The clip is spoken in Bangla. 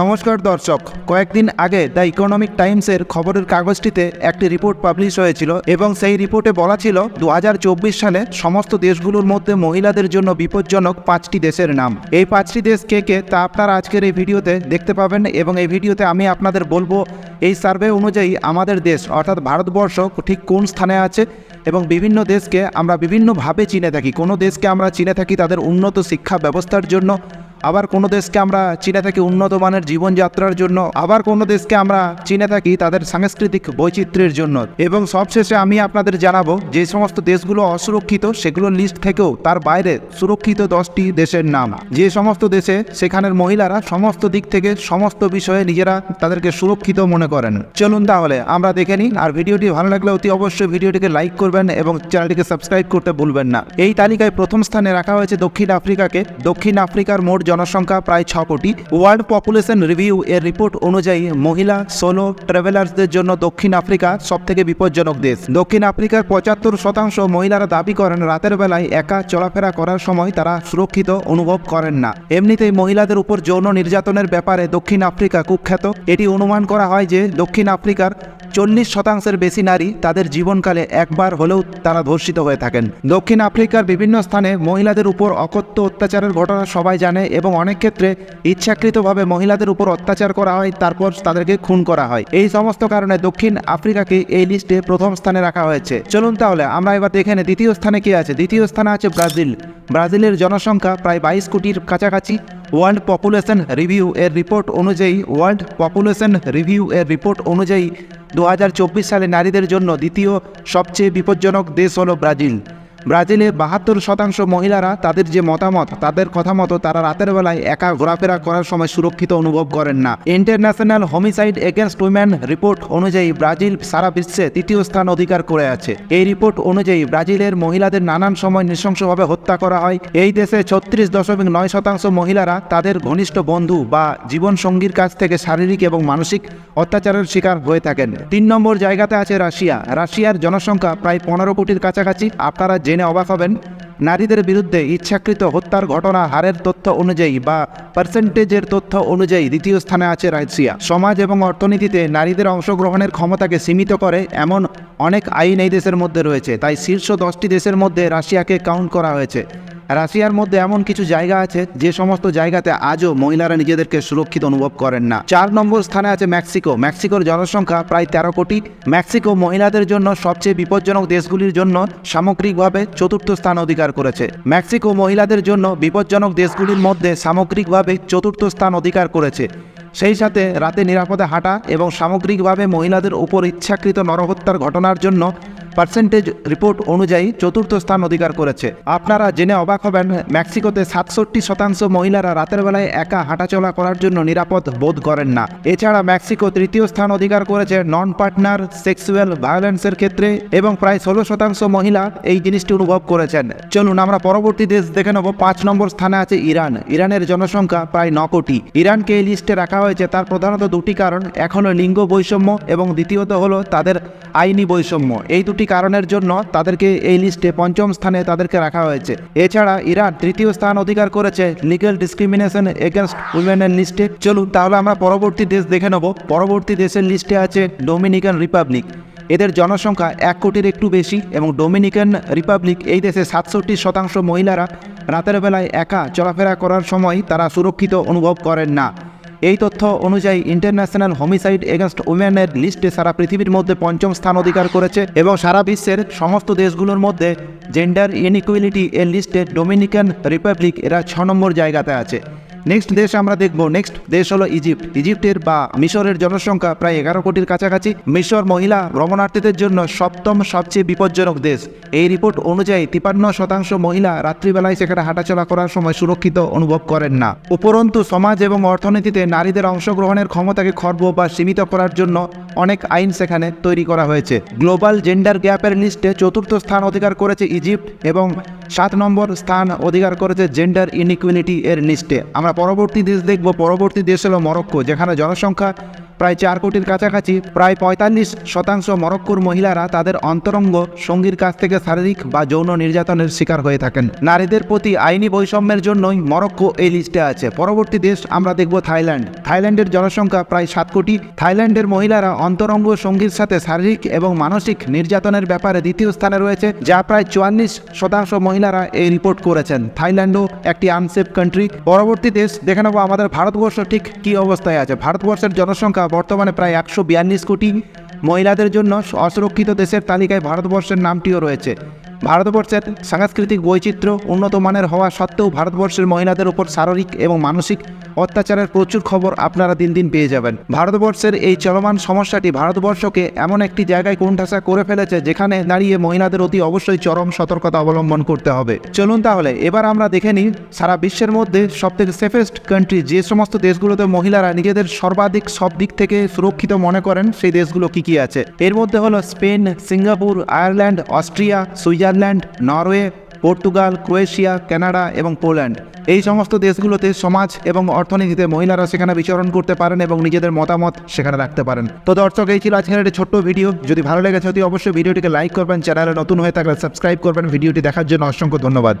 নমস্কার দর্শক। কয়েকদিন আগে দ্য ইকোনমিক টাইমসের খবরের কাগজটিতে একটি রিপোর্ট পাবলিশ হয়েছিল এবং সেই রিপোর্টে বলা ছিল দু সালে সমস্ত দেশগুলোর মধ্যে মহিলাদের জন্য বিপজ্জনক পাঁচটি দেশের নাম। এই পাঁচটি দেশ কে কে তা আপনারা আজকের এই ভিডিওতে দেখতে পাবেন এবং এই ভিডিওতে আমি আপনাদের বলব এই সার্ভে অনুযায়ী আমাদের দেশ, অর্থাৎ ভারতবর্ষ, ঠিক কোন স্থানে আছে এবং বিভিন্ন দেশকে আমরা বিভিন্নভাবে চিনে থাকি। কোনো দেশকে আমরা চিনে থাকি তাদের উন্নত শিক্ষা ব্যবস্থার জন্য আবার কোনো দেশকে আমরা চিনে থাকি উন্নত মানের জীবনযাত্রার জন্য, আবার কোনো দেশকে আমরা চিনে থাকি তাদের সাংস্কৃতিক বৈচিত্র্যের জন্য। এবং সবশেষে আমি আপনাদের জানাব, যে সমস্ত দেশগুলো অসুরক্ষিত, সেগুলোর লিস্ট থেকেও তার বাইরে সুরক্ষিত দশটি দেশের নাম। যে সমস্ত দেশে সেখানের মহিলারা সমস্ত দিক থেকে সমস্ত বিষয়ে নিজেরা তাদেরকে সুরক্ষিত মনে করেন। চলুন তাহলে, আমরা দেখে নিই। আর ভিডিওটি ভালো লাগলে অতি অবশ্যই ভিডিওটিকে লাইক করবেন এবং চ্যানেলটিকে সাবস্ক্রাইব করতে ভুলবেন না। এই তালিকায় প্রথম স্থানে রাখা হয়েছে দক্ষিণ আফ্রিকাকে। দক্ষিণ আফ্রিকার মোট জনসংখ্যা প্রায় ছ কোটি। ওয়ার্ল্ড পপুলেশন রিভিউ এর রিপোর্ট অনুযায়ী মহিলা সোলো ট্রাভেলার্সদের জন্য দক্ষিণ আফ্রিকা সবথেকে বিপজ্জনক দেশ। দক্ষিণ আফ্রিকার পঁচাত্তর শতাংশ মহিলারা দাবি করেন, রাতের বেলায় একা চলাফেরা করার সময় তারা সুরক্ষিত অনুভব করেন না। এমনিতেই মহিলাদের উপর যৌন নির্যাতনের ব্যাপারে দক্ষিণ আফ্রিকা কুখ্যাত। এটি অনুমান করা হয় যে দক্ষিণ আফ্রিকার চল্লিশ শতাংশের বেশি নারী তাদের জীবনকালে একবার হলেও তারা ধর্ষিত হয়ে থাকেন। দক্ষিণ আফ্রিকার বিভিন্ন স্থানে মহিলাদের উপর অকথ্য অত্যাচারের ঘটনা সবাই জানে এবং অনেক ক্ষেত্রে ইচ্ছাকৃতভাবে মহিলাদের উপর অত্যাচার করা হয়, তারপর তাদেরকে খুন করা হয়। এই সমস্ত কারণে দক্ষিণ আফ্রিকাকে এই লিস্টে প্রথম স্থানে রাখা হয়েছে। চলুন তাহলে, আমরা এবার দেখে দ্বিতীয় স্থানে কি আছে। দ্বিতীয় স্থানে আছে ব্রাজিল। ব্রাজিলের জনসংখ্যা প্রায় বাইশ কোটির কাছাকাছি। ওয়ার্ল্ড পপুলেশন রিভিউ এর রিপোর্ট অনুযায়ী, ওয়ার্ল্ড পপুলেশন রিভিউ এর রিপোর্ট অনুযায়ী দু হাজার চব্বিশ সালে নারীদের জন্য দ্বিতীয় সবচেয়ে বিপজ্জনক দেশ হল ব্রাজিল। ব্রাজিলে বাহাত্তর শতাংশ মহিলারা তাদের যে মতামত, তাদের কথা মতো তারা রাতের বেলায় একা ঘোরাফেরা করার সময় সুরক্ষিত অনুভব করেন না। International homicide against women report অনুযায়ী ব্রাজিল সারা বিশ্বে তৃতীয় স্থান অধিকার করে আছে। এই রিপোর্ট অনুযায়ী ব্রাজিলের মহিলাদের নানান সময় নৃশংসভাবে হত্যা করা হয়। এই দেশে ছত্রিশ দশমিক নয় শতাংশ মহিলারা তাদের ঘনিষ্ঠ বন্ধু বা জীবনসঙ্গীর কাছ থেকে শারীরিক এবং মানসিক অত্যাচারের শিকার হয়ে থাকেন। তিন নম্বর জায়গাতে আছে রাশিয়া। রাশিয়ার জনসংখ্যা প্রায় পনেরো কোটির কাছাকাছি। আপনারা জেনে অবাক হবেন, নারীদের বিরুদ্ধে ইচ্ছাকৃত হত্যার ঘটনা হারের তথ্য অনুযায়ী বা পার্সেন্টেজের তথ্য অনুযায়ী দ্বিতীয় স্থানে আছে রাশিয়া। সমাজ এবং অর্থনীতিতে নারীদের অংশগ্রহণের ক্ষমতাকে সীমিত করে এমন অনেক আইন এই দেশের মধ্যে রয়েছে। তাই শীর্ষ দশটি দেশের মধ্যে রাশিয়াকে কাউন্ট করা হয়েছে। রাশিয়ার মধ্যে এমন কিছু জায়গা আছে যে সমস্ত জায়গাতে আজও মহিলারা নিজেদেরকে সুরক্ষিত অনুভব করেন না। চার নম্বর স্থানে আছে মেক্সিকো। মেক্সিকোর জনসংখ্যা প্রায় তেরো কোটি। মেক্সিকো মহিলাদের জন্য সবচেয়ে বিপজ্জনক দেশগুলির জন্য সামগ্রিকভাবে চতুর্থ স্থান অধিকার করেছে। মেক্সিকো মহিলাদের জন্য বিপজ্জনক দেশগুলির মধ্যে সামগ্রিকভাবে চতুর্থ স্থান অধিকার করেছে। সেই সাথে রাতে নিরাপদে হাঁটা এবং সামগ্রিকভাবে মহিলাদের উপর ইচ্ছাকৃত নরহত্যার ঘটনার জন্য পার্সেন্টেজ রিপোর্ট অনুযায়ী চতুর্থ স্থান অধিকার করেছে। আপনারা জেনে অবাক হবেন, মেক্সিকোতে সাতষট্টি শতাংশ মহিলারা রাতের বেলায় একা হাঁটাচলা করার জন্য নিরাপদ বোধ করেন না। এছাড়া মেক্সিকো তৃতীয় স্থান অধিকার করেছে নন পার্টনার সেক্সুয়াল ভায়োলেন্সের ক্ষেত্রে এবং প্রায় ষোলো শতাংশ মহিলা এই জিনিসটি অনুভব করেছেন। চলুন, আমরা পরবর্তী দেশ দেখে নেব। পাঁচ নম্বর স্থানে আছে ইরান। ইরানের জনসংখ্যা প্রায় ন কোটি। ইরানকে এই লিস্টে রাখা হয়েছে তার প্রধানত দুটি কারণ হলো লিঙ্গ বৈষম্য এবং দ্বিতীয়ত হলো তাদের আইনি বৈষম্য। এই দুটি কারণের জন্য তাদেরকে এই লিস্টে পঞ্চম স্থানে তাদেরকে রাখা হয়েছে। এছাড়া ইরান তৃতীয় স্থান অধিকার করেছে লিগেল ডিসক্রিমিনেশন এগেনস্ট উইমেনের লিস্টে। চলুন, তাহলে আমরা পরবর্তী দেশ দেখে নেব। পরবর্তী দেশের লিস্টে আছে ডোমিনিকান রিপাবলিক। এদের জনসংখ্যা এক কোটির একটু বেশি এবং ডোমিনিকান রিপাবলিক এই দেশে সাতষট্টি শতাংশ মহিলারা রাতের বেলায় একা চলাফেরা করার সময় তারা সুরক্ষিত অনুভব করেন না। এই তথ্য অনুযায়ী ইন্টারন্যাশনাল হোমিসাইড এগেনস্ট উমেনের লিস্টে সারা পৃথিবীর মধ্যে পঞ্চম স্থান অধিকার করেছে এবং সারা বিশ্বের সমস্ত দেশগুলোর মধ্যে জেন্ডার ইনইকুয়ালিটি এর লিস্টে ডোমিনিকান রিপাবলিক এরা ছ নম্বর জায়গাতে আছে। নেক্সট দেশ আমরা দেখব। নেক্সট দেশ হলো ইজিপ্ট ইজিপ্টের বা মিশরের জনসংখ্যা প্রায় এগারো কোটির কাছাকাছি। মিশর মহিলা ভ্রমণার্থীদের জন্য সপ্তম সবচেয়ে বিপজ্জনক দেশ। এই রিপোর্ট অনুযায়ী তিপান্ন শতাংশ মহিলা রাত্রিবেলায় সেখানে হাঁটাচলা করার সময় সুরক্ষিত অনুভব করেন না। উপরন্তু, সমাজ এবং অর্থনীতিতে নারীদের অংশগ্রহণের ক্ষমতাকে খর্ব বা সীমিত করার জন্য অনেক আইন সেখানে তৈরি করা হয়েছে। গ্লোবাল জেন্ডার গ্যাপের লিস্টে চতুর্থ স্থান অধিকার করেছে ইজিপ্ট এবং সাত নম্বর স্থান অধিকার করেছে জেন্ডার ইনইকুয়ালিটি এর লিস্টে আমরা পরবর্তী দেশ দেখব, পরবর্তী দেশ হলো মরক্কো, যেখানে জনসংখ্যা প্রায় চার কোটির কাছাকাছি, প্রায় পঁয়তাল্লিশ শতাংশ মরক্কোর মহিলারা তাদের অন্তরঙ্গ সঙ্গীর কাছ থেকে শারীরিক বা যৌন নির্যাতনের শিকার হয়ে থাকেন। নারীদের প্রতি আইনি বৈষম্যের জন্যই মরক্কো এই লিস্টে আছে। পরবর্তী দেশ আমরা দেখব থাইল্যান্ড। থাইল্যান্ডের জনসংখ্যা প্রায় সাত কোটি। থাইল্যান্ডের মহিলারা অন্তরঙ্গ সঙ্গীর সাথে শারীরিক এবং মানসিক নির্যাতনের ব্যাপারে দ্বিতীয় স্থানে রয়েছে, যা প্রায় চুয়াল্লিশ শতাংশ মহিলারা এই রিপোর্ট করেছেন। থাইল্যান্ডও একটি আনসেফ কান্ট্রি পরবর্তী দেশ দেখে নেব আমাদের ভারতবর্ষ ঠিক কী অবস্থায় আছে। ভারতবর্ষের জনসংখ্যা বর্তমানে প্রায় একশো বিয়াল্লিশ কোটি মহিলাদের জন্য অসুরক্ষিত দেশের তালিকায় ভারতবর্ষের নামটিও রয়েছে। ভারতবর্ষের সাংস্কৃতিক বৈচিত্র্য উন্নত মানের হওয়া সত্ত্বেও ভারতবর্ষের মহিলাদের উপর শারীরিক এবং মানসিক অত্যাচারের প্রচুর খবর আপনারা দিন দিন পেয়ে যাবেন। ভারতবর্ষের এই চলমান সমস্যাটি ভারতবর্ষকে এমন একটি জায়গায় কোণঠাসা করে ফেলেছে যেখানে দাঁড়িয়ে মহিলাদের অতি অবশ্যই চরম সতর্কতা অবলম্বন করতে হবে। চলুন তাহলে, এবার আমরা দেখে নিই, সারা বিশ্বের মধ্যে সবথেকে সেফেস্ট কান্ট্রি যে সমস্ত দেশগুলোতে মহিলারা নিজেদের সর্বাধিক সব দিক থেকে সুরক্ষিত মনে করেন, সেই দেশগুলো কি কি আছে? এর মধ্যে হলো Spain, Singapore, Ireland, Austria, Switzerland Norway, Portugal, Croatia, Canada এবং পোল্যান্ড। এই সমস্ত দেশগুলোতে সমাজ এবং অর্থনীতিতে মহিলারা সেখানে বিচরণ করতে পারেন এবং নিজেদের মতামত সেখানে রাখতে পারেন। তো দর্শক, এই ছিল আজকের একটি ছোট্ট ভিডিও। যদি ভালো লেগেছে, অতি অবশ্যই ভিডিওটিকে লাইক করবেন, চ্যানেলে নতুন হয়ে থাকলে সাবস্ক্রাইব করবেন। ভিডিওটি দেখার জন্য অসংখ্য ধন্যবাদ।